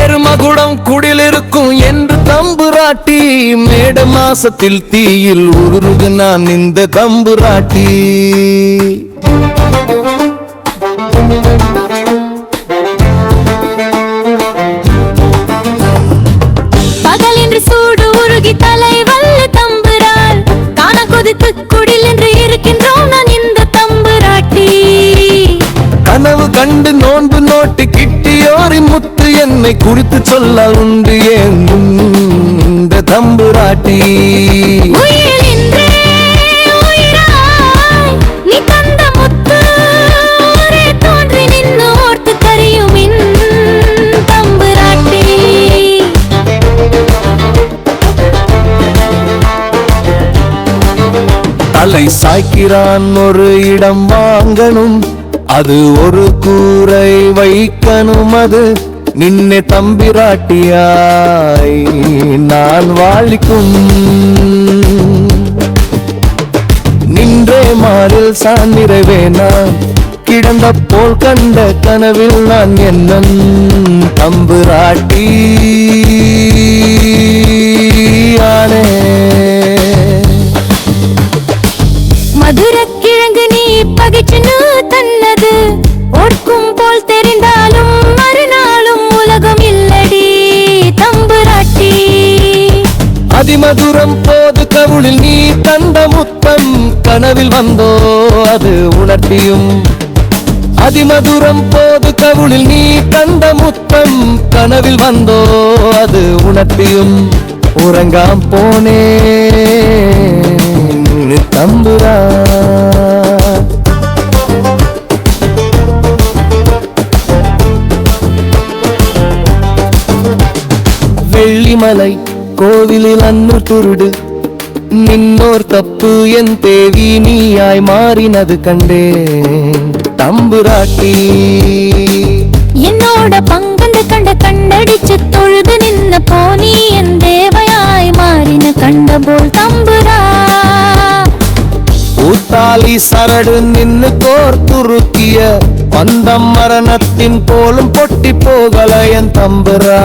எருமகுடம் குடில் இருக்கும் என்று தம்புராட்டி மேட மாசத்தில் தீயில் உருகு நான் இந்த தம்புராட்டி. நோன்பு நோட்டு கிட்டியோரி முத்து என்னை குறித்து சொல்ல உண்டு ஏன் இந்த தம்புராட்டி. தலை சாய்க்கிறான் ஒரு இடம் வாங்கணும். அது ஒரு கூரை வைக்கணும் அது நின்னை தம்பிராட்டியாய். நான் வாழிக்கும் நின்றே மாறில் சான் நிறைவேனா. கிடந்த போல் கண்ட கனவில் நான் என்னன் தம்புராட்டி. மதுரம் போது கவுளில் நீ தந்த முத்தம் கனவில் வந்தோ அது உணர்த்தியும். அதிமதுரம் போது கவுளில் நீ தந்த முத்தம் கனவில் வந்தோ அது உணர்த்தியும். உறங்காம் போனே தம்புரா. வெள்ளிமலை கோவிலில் அன்னூர் துருடு நின்னோர் தப்பு என் தேவி நீயாய் மாறினது கண்டேன். தம்புராட்டி. என்னோட பங்கண்டு கண்ட கண்டடிச்சு தொழுது நின்ன போனி என் தேவையாய் மாறின கண்ட போல் தம்புரா. ஊத்தாலி சரடு நின்னு கோர் துருக்கிய பந்தம் மரணத்தின் போலும் பொட்டி போகல என் தம்புரா.